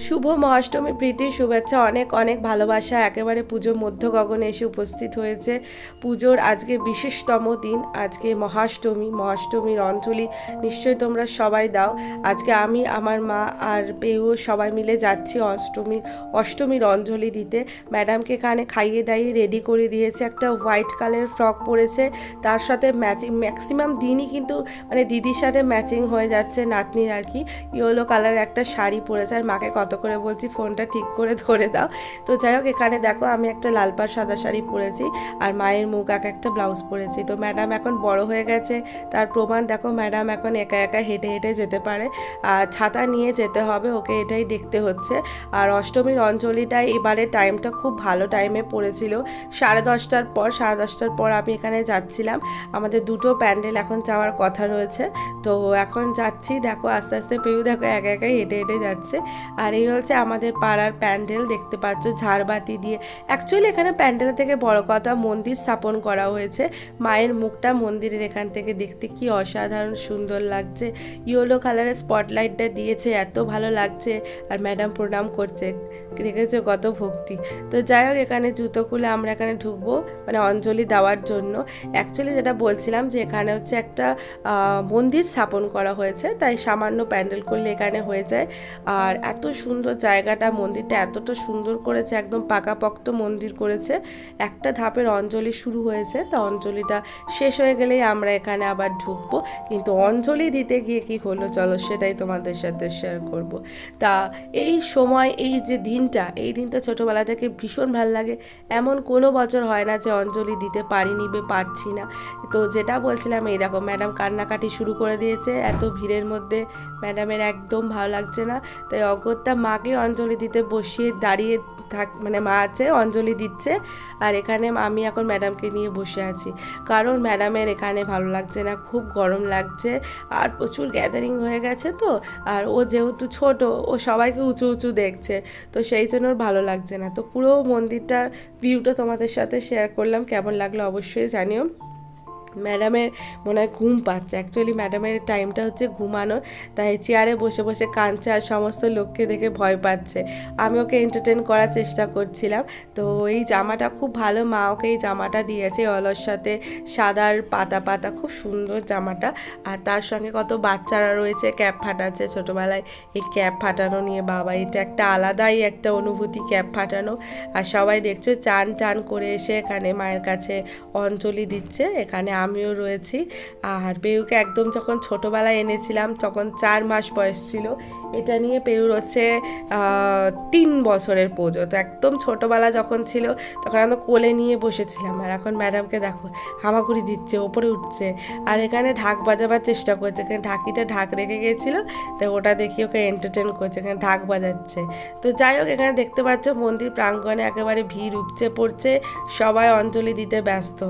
শুভ মহাষ্টমী প্রীতি শুভেচ্ছা, অনেক অনেক ভালোবাসা। একেবারে পুজোর মধ্য গগনে এসে উপস্থিত হয়েছে পুজোর আজকে বিশেষতম দিন, আজকে মহাষ্টমী, মহাষ্টমীর অঞ্জলি। নিশ্চয়ই তোমরা সবাই দাও। আজকে আমি, আমার মা আর পেউ সবাই মিলে যাচ্ছি অষ্টমীর অষ্টমীর অঞ্জলি দিতে। ম্যাডামকে কানে খাইয়ে দাইয়ে রেডি করে দিয়েছে। একটা হোয়াইট কালার ফ্রক পরেছে। তার সাথে ম্যাচিং ম্যাক্সিমাম দিনই কিন্তু মানে দিদির সাথে ম্যাচিং হয়ে যাচ্ছে নাতনির আর কি। ইয়েলো কালার একটা শাড়ি পরেছে আর মাকে কত করে বলছি, ফোনটা ঠিক করে ধরে দাও। তো যাই হোক, এখানে দেখো আমি একটা লাল পাড় সাদা শাড়ি পরেছি আর মায়ের মুখ এক একটা ব্লাউজ পরেছি। তো ম্যাডাম এখন বড় হয়ে গেছে, তার প্রমাণ দেখো, ম্যাডাম এখন একা একা হেঁটে হেঁটে যেতে পারে। আর ছাতা নিয়ে যেতে হবে, ওকে এটাই দেখতে হচ্ছে। আর অষ্টমীর অঞ্জলিটাই এবারে টাইমটা খুব ভালো টাইমে পড়েছিল। সাড়ে দশটার পর, সাড়ে দশটার পর আমি এখানে যাচ্ছিলাম। আমাদের দুটো প্যান্ডেল এখন যাওয়ার কথা রয়েছে। তো এখন যাচ্ছি, দেখো আস্তে আস্তে পেউ দেখো একা একাই হেঁটে হেঁটে যাচ্ছে। আর এই হচ্ছে আমাদের পাড়ার প্যান্ডেল, দেখতে পাচ্ছ ঝাড়বাতি দিয়ে। অ্যাকচুয়ালি এখানে প্যান্ডেল থেকে বড় কথা মন্দির স্থাপন করা হয়েছে। মায়ের মুখটা মন্দিরের এখান থেকে দেখতে কি অসাধারণ সুন্দর লাগছে। ইয়েলো কালারের স্পটলাইটটা দিয়েছে, এত ভালো লাগছে। আর ম্যাডাম প্রণাম করছে দেখেছ কত ভক্তি। তো যাই হোক, এখানে জুতো খুলে আমরা এখানে ঢুকবো মানে অঞ্জলি দেওয়ার জন্য। অ্যাকচুয়ালি যেটা বলছিলাম যে এখানে হচ্ছে একটা মন্দির স্থাপন করা হয়েছে, তাই সামান্য প্যান্ডেল করলে এখানে হয়ে যায়। আর এত সুন্দর জায়গাটা, মন্দিরটা এতটা সুন্দর করেছে, একদম পাকাপোক্ত মন্দির করেছে। একটা ধাপের অঞ্জলি শুরু হয়েছে, তা অঞ্জলিটা শেষ হয়ে গেলেই আমরা এখানে আবার ঢুকবো। কিন্তু অঞ্জলি দিতে গিয়ে কি হলো চলো সেটাই তোমাদের সাথে শেয়ার করব। তা এই সময়, এই যে দিনটা, এই দিনটা ছোটোবেলা থেকে ভীষণ ভালো লাগে। এমন কোনো বছর হয় না যে অঞ্জলি দিতে পারিনি বা পারছি না। তো যেটা বলছিলাম এই দেখো ম্যাডাম কান্নাকাটি শুরু করে দিয়েছে, এত ভিড়ের মধ্যে ম্যাডামের একদম ভালো লাগছে না। তাই অগত্যা মাকে অঞ্জলি দিতে বসিয়ে দাঁড়িয়ে থাক মানে মা আছে, অঞ্জলি দিচ্ছে। আর এখানে আমি এখন ম্যাডামকে নিয়ে বসে আছি। কারণ ম্যাডামের এখানে ভালো লাগছে না, খুব গরম লাগছে। আর প্রচুর গ্যাদারিং হয়ে গেছে তো, আর ও যেহেতু ছোট, ও সবাইকে উঁচু উঁচু দেখছে। তো সেই জন্য ওর ভালো লাগছে না। তো পুরো মন্দিরটার ভিউটা তোমাদের সাথে শেয়ার করলাম, কেমন লাগল অবশ্যই জানিও। ম্যাডামের মনে হয় ঘুম পাচ্ছে। অ্যাকচুয়ালি ম্যাডামের টাইমটা হচ্ছে ঘুমানোর। তাই চেয়ারে বসে বসে কাঁদছে আর সমস্ত লোককে দেখে ভয় পাচ্ছে। আমি ওকে এন্টারটেন করার চেষ্টা করছিলাম। তো এই জামাটা খুব ভালো মা ওকে এই জামাটা দিয়েছে। অলস সাথে সাদার পাতা পাতা, খুব সুন্দর জামাটা। আর তার সঙ্গে কত বাচ্চারা রয়েছে, ক্যাপ ফাটাচ্ছে ছোটোবেলায়। এই ক্যাপ ফাটানো নিয়ে বাবা, এটা একটা আলাদাই একটা অনুভূতি, ক্যাপ ফাটানো। আর সবাই দেখছ চান টান করে এসে এখানে মায়ের কাছে অঞ্জলি দিচ্ছে। এখানে আমিও রয়েছি। আর পেউকে একদম যখন ছোটোবেলায় এনেছিলাম, তখন চার মাস বয়স ছিল। এটা নিয়ে পেউর হচ্ছে তিন বছরের পুজো। তো একদম ছোটোবেলা যখন ছিল, তখন আমরা কোলে নিয়ে বসেছিলাম। আর এখন ম্যাডামকে দেখো, হামাগুড়ি দিচ্ছে, ওপরে উঠছে। আর এখানে ঢাক বাজাবার চেষ্টা করছে। এখানে ঢাকিটা ঢাক রেখে গেছিল, তো ওটা দেখি ওকে এন্টারটেন করছে, এখানে ঢাক বাজাচ্ছে। তো যাই হোক, এখানে দেখতে পাচ্ছ মন্দির প্রাঙ্গণে একেবারে ভিড় উপচে পড়ছে। সবাই অঞ্জলি দিতে ব্যস্ত।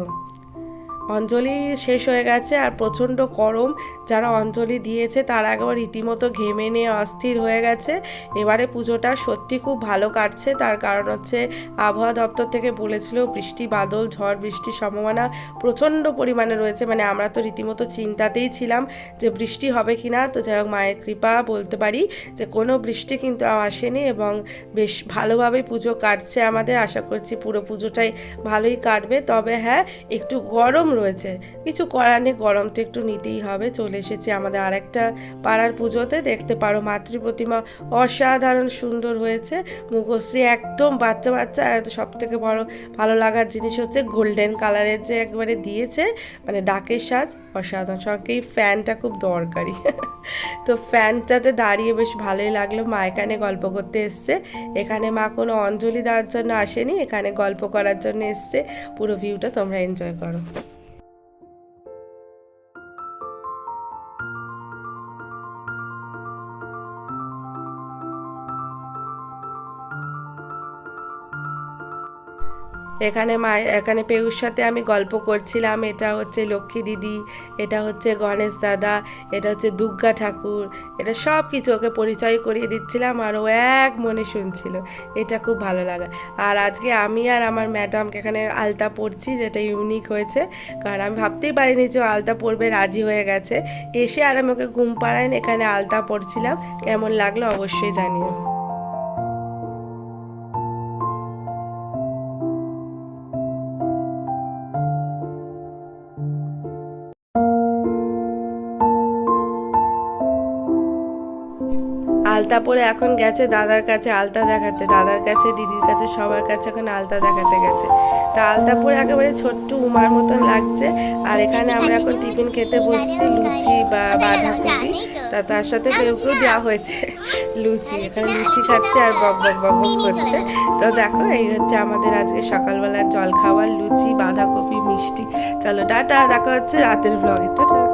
অঞ্জলি শেষ হয়ে গেছে আর প্রচণ্ড গরম। যারা অঞ্জলি দিয়েছে, তারা একবার রীতিমতো ঘেমে নিয়ে অস্থির হয়ে গেছে। এবারে পুজোটা সত্যি খুব ভালো কাটছে। তার কারণ হচ্ছে আবহাওয়া দপ্তর থেকে বলেছিল, বৃষ্টি, বাদল, ঝড়, বৃষ্টির সম্ভাবনা প্রচণ্ড পরিমাণে রয়েছে। মানে আমরা তো রীতিমতো চিন্তাতেই ছিলাম যে বৃষ্টি হবে কি না তো যাই হোক, মায়ের কৃপা বলতে পারি যে কোনো বৃষ্টি কিন্তু আসেনি এবং বেশ ভালোভাবেই পুজো কাটছে আমাদের। আশা করছি পুরো পুজোটাই ভালোই কাটবে। তবে হ্যাঁ একটু গরম রয়েছে। কিছু করার নেই, গরম তো একটু নিতেই হবে। চলে এসেছে আমাদের আরেকটা পাড়ার পুজোতে। দেখতে পারো মাতৃ প্রতিমা অসাধারণ সুন্দর হয়েছে। মুখশ্রী একদম বাচ্চা বাচ্চা। আর সব থেকে বড় ভালো লাগার জিনিস হচ্ছে গোল্ডেন কালারের যে একবারে দিয়েছে মানে ডাকের সাজ অসাধারণ। সঙ্গে এই ফ্যানটা খুব দরকারি। তো ফ্যানটাতে দাঁড়িয়ে বেশ ভালোই লাগল। মা এখানে গল্প করতে এসছে। এখানে মা কোনো অঞ্জলি দেওয়ার জন্য আসেনি। এখানে গল্প করার জন্য এসছে। পুরো ভিউটা তোমরা এনজয় করো। এখানে মা, এখানে পেউর সাথে আমি গল্প করছিলাম। এটা হচ্ছে লক্ষ্মী দিদি, এটা হচ্ছে গণেশ দাদা, এটা হচ্ছে দুর্গা ঠাকুর, এটা সব কিছু ওকে পরিচয় করিয়ে দিচ্ছিলাম আর ও এক মনে শুনছিল। এটা খুব ভালো লাগা। আর আজকে আমি আর আমার ম্যাডামকে এখানে আলতা পরছি, যেটা ইউনিক হয়েছে। কারণ আমি ভাবতেই পারিনি যে আলতা পরবে, রাজি হয়ে গেছে। এসে আর আমি ওকে ঘুম পাড়াইনি এখানে আলতা পরছিলাম। কেমন লাগল অবশ্যই জানিও। আলতা পরে এখন গেছে দাদার কাছে আলতা দেখাতে। দাদার কাছে দিদির কাছে সবার কাছে এখন আলতা দেখাতে গেছে। তা আলতা পরে একেবারে ছোট্ট উমার মতন লাগছে। আর এখানে আমরা এখন টিফিন খেতে বসছি লুচি বা বাঁধাকপি। তা তার সাথে পেঁপেও দেওয়া হয়েছে। লুচি এখানে লুচি খাচ্ছে আর বক বক বক বক করছে। তো দেখো এই হচ্ছে আমাদের আজকে সকালবেলার জল খাবার লুচি বাঁধাকপি মিষ্টি। চলো টাটা দেখা হচ্ছে রাতের ব্লগে টাটা।